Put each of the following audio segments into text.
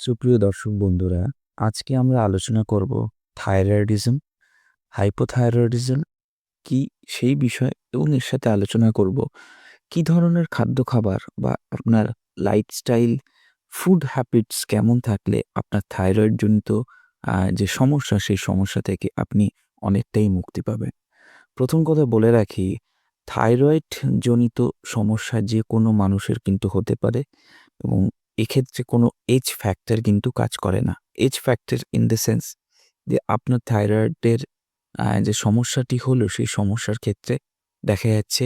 সুপ্রিয় দর্শক বন্ধুরা, আজকে আমরা আলোচনা করব থাইরয়েডিজম, হাইপোথাইরয়েডিজম কি সেই বিষয় এবং এর সাথে আলোচনা করব। কি ধরনের খাদ্য খাবার বা আপনার লাইফস্টাইল ফুড হ্যাবিটস কেমন থাকলে আপনার থাইরয়েড জনিত যে সমস্যা, সেই সমস্যা থেকে আপনি অনেকটাই মুক্তি পাবেন। প্রথম কথা বলে রাখি থাইরয়েড জনিত সমস্যা যে কোনো মানুষের কিন্তু হতে পারে এবং এক্ষেত্রে কোনো এজ ফ্যাক্টর কিন্তু কাজ করে না। Age factor in the sense যে আপনার থাইরয়েডের যে সমস্যাটি হলো সেই সমস্যার ক্ষেত্রে দেখা যাচ্ছে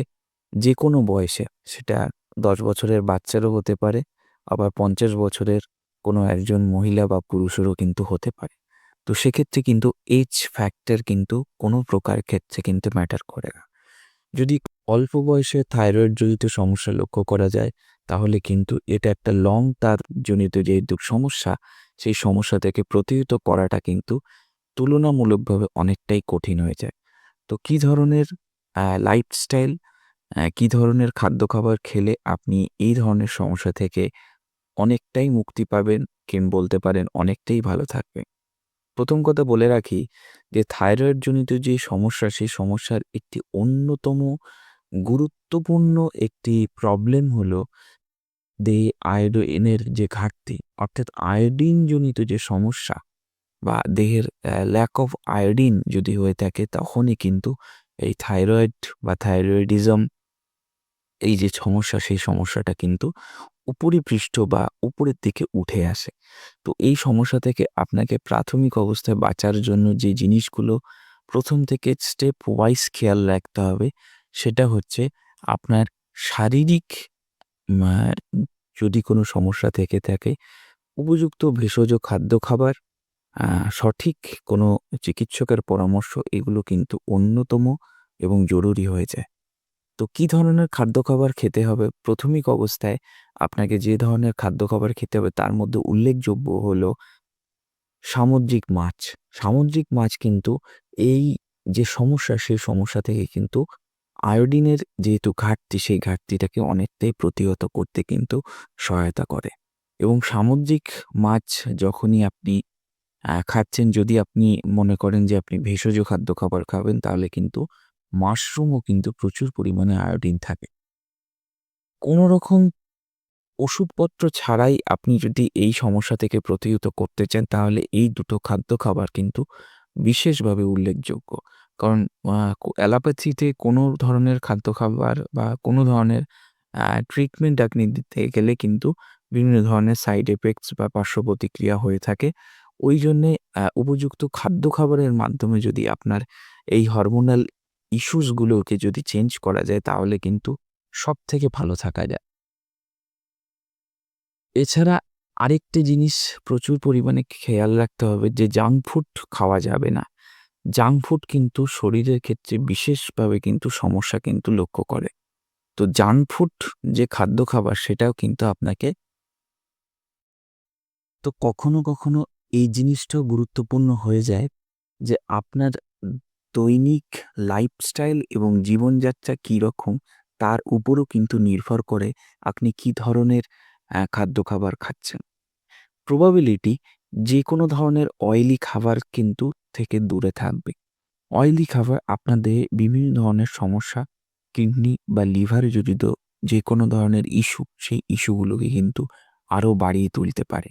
যে কোনো বয়সে সেটা দশ বছরের বাচ্চারও হতে পারে, আবার পঞ্চাশ বছরের কোনো একজন মহিলা বা পুরুষেরও কিন্তু হতে পারে। তো সেক্ষেত্রে কিন্তু এজ ফ্যাক্টর কিন্তু কোনো প্রকার ক্ষেত্রে কিন্তু ম্যাটার করে না। যদি অল্প বয়সে থাইরয়েড জনিত সমস্যা লক্ষ্য করা যায়, তাহলে কিন্তু এটা একটা লং তার জনিত যে সমস্যা, সেই সমস্যা থেকে প্রতিহত করাটা কিন্তু তুলনামূলকভাবে অনেকটাই কঠিন হয়ে যায়। তো কি ধরনের লাইফস্টাইল কি ধরনের খাদ্য খাবার খেলে আপনি এই ধরনের সমস্যা থেকে অনেকটাই মুক্তি পাবেন কিংবা বলতে পারেন অনেকটাই ভালো থাকবে? প্রথম কথা বলে রাখি যে থাইরয়েড জনিত যে সমস্যা, সেই সমস্যার একটি অন্যতম গুরুত্বপূর্ণ একটি প্রবলেম হলো দে আয়োডিনের যে ঘাটতি, অর্থাৎ আয়োডিন জনিত যে সমস্যা বা দেহের ল্যাক অফ আয়োডিন যদি হয়ে থাকে, তখনই কিন্তু এই থাইরয়েড বা থাইরয়েডিজম, এই যে সমস্যা, সেই সমস্যাটা কিন্তু উপরিপৃষ্ঠ বা উপরের দিকে উঠে আসে। তো এই সমস্যা থেকে আপনাকে প্রাথমিক অবস্থায় বাঁচার জন্য যে জিনিসগুলো প্রথম থেকে স্টেপ ওয়াইজ খেয়াল রাখতে হবে, সেটা হচ্ছে আপনার শারীরিক যদি কোনো সমস্যা থেকে থাকে, উপযুক্ত ভেষজ খাদ্য খাবার সঠিক কোনো চিকিৎসকের পরামর্শ, এগুলো কিন্তু অন্যতম এবং জরুরি হয়ে যায়। তো কী ধরনের খাদ্য খাবার খেতে হবে? প্রাথমিক অবস্থায় আপনাকে যে ধরনের খাদ্য খাবার খেতে হবে তার মধ্যে উল্লেখযোগ্য হলো সামুদ্রিক মাছ। সামুদ্রিক মাছ কিন্তু এই যে সমস্যা, সেই সমস্যা থেকে কিন্তু আয়োডিনের যেহেতু ঘাটতি, সেই ঘাটতিটাকে অনেকটাই প্রতিহত করতে কিন্তু সহায়তা করে। এবং সামুদ্রিক মাছ যখনই আপনি খাচ্ছেন, যদি আপনি মনে করেন যে আপনি ভেষজ খাদ্য খাবার খাবেন, তাহলে কিন্তু মাশরুমও কিন্তু প্রচুর পরিমাণে আয়োডিন থাকে। কোনো রকম ওষুধপত্র ছাড়াই আপনি যদি এই সমস্যা থেকে প্রতিহত করতে চান, তাহলে এই দুটো খাদ্য খাবার কিন্তু বিশেষভাবে উল্লেখযোগ্য। কারণ অ্যালোপ্যাথিতে কোনো ধরনের খাদ্য খাবার বা কোনো ধরনের ট্রিটমেন্ট আপনি দিতে গেলে কিন্তু বিভিন্ন ধরনের সাইড এফেক্টস বা পার্শ্ব প্রতিক্রিয়া হয়ে থাকে। ওই জন্যে উপযুক্ত খাদ্য খাবারের মাধ্যমে যদি আপনার এই হরমোনাল ইস্যুসগুলোকে যদি চেঞ্জ করা যায়, তাহলে কিন্তু সব থেকে ভালো থাকা যায়। এছাড়া আরেকটি জিনিস প্রচুর পরিমাণে খেয়াল রাখতে হবে যে জাঙ্ক ফুড খাওয়া যাবে না। জাঙ্ক ফুড কিন্তু শরীরের ক্ষেত্রে বিশেষভাবে কিন্তু সমস্যা কিন্তু লক্ষ্য করে। তো জাঙ্ক ফুড যে খাদ্য খাবার, সেটাও কিন্তু আপনাকে তো কখনো কখনো এই জিনিসটাও গুরুত্বপূর্ণ হয়ে যায় যে, আপনার দৈনিক লাইফস্টাইল এবং জীবনযাত্রা কী রকম তার উপরও কিন্তু নির্ভর করে আপনি কি ধরনের খাদ্য খাবার খাচ্ছেন। প্রবাবিলিটি যে কোনো ধরনের অয়েলি খাবার কিন্তু থেকে দূরে থাকবে। অয়েলি খাবার আপনার দেহে বিভিন্ন ধরনের সমস্যা কিডনি বা লিভারে জড়িত যে কোনো ধরনের ইস্যু সেই ইস্যুগুলোকে কিন্তু আরও বাড়িয়ে তুলতে পারে।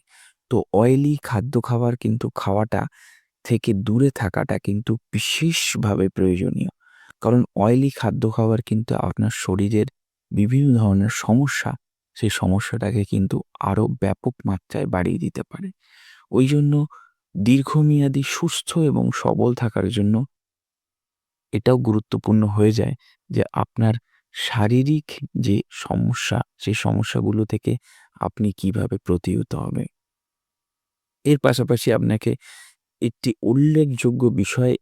তো অয়েলি খাদ্য খাবার কিন্তু খাওয়াটা থেকে দূরে থাকাটা কিন্তু বিশেষভাবে প্রয়োজনীয়। কারণ অয়েলি খাদ্য খাবার কিন্তু আপনার শরীরের বিভিন্ন ধরনের সমস্যা সেই সমস্যাটাকে কিন্তু আরও ব্যাপক মাত্রায় বাড়িয়ে দিতে পারে। ওই জন্য দীর্ঘমেয়াদী সুস্থ এবং সবল থাকার জন্য এটাও গুরুত্বপূর্ণ হয়ে যায় যে আপনার শারীরিক যে সমস্যা, সেই সমস্যাগুলো থেকে আপনি কীভাবে প্রতিহত হবে এর পাশাপাশি আপনাকে একটি উল্লেখযোগ্য বিষয়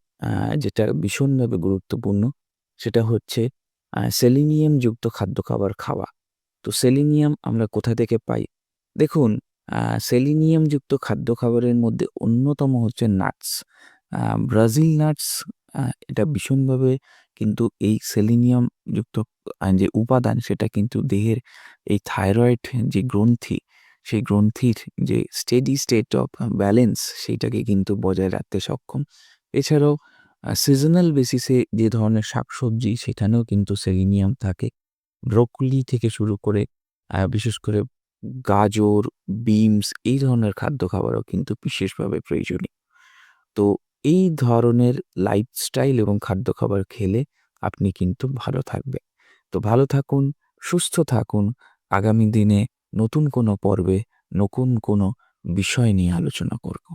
যেটা ভীষণভাবে গুরুত্বপূর্ণ, সেটা হচ্ছে সেলিনিয়াম যুক্ত খাদ্য খাবার খাওয়া। তো সেলিনিয়াম আমরা কোথা থেকে পাই? দেখুন সেলিনিয়াম যুক্ত খাদ্য খাবারের মধ্যে অন্যতম হচ্ছে নাটস। ব্রাজিল নাটস এটা ভীষণভাবে কিন্তু এই সেলিনিয়াম যুক্ত যে উপাদান সেটা কিন্তু দেহের এই থাইরয়েড যে গ্রন্থি, সেই গ্রন্থির যে স্টেডি স্টেট অফ ব্যালেন্স সেইটাকে কিন্তু বজায় রাখতে সক্ষম। এছাড়াও সিজনাল বেসিসে যে ধরনের শাকসবজি সেখানেও কিন্তু সেলিনিয়াম থাকে। ব্রোকলি থেকে শুরু করে বিশেষ করে গাজর, বিমস এই ধরনের খাদ্য খাবারও কিন্তু বিশেষভাবে প্রয়োজনীয়। তো এই ধরনের লাইফস্টাইল এবং খাদ্য খাবার খেলে আপনি কিন্তু ভালো থাকবেন। তো ভালো থাকুন, সুস্থ থাকুন, আগামী দিনে নতুন কোনো পর্বে নতুন কোনো বিষয় নিয়ে আলোচনা করব।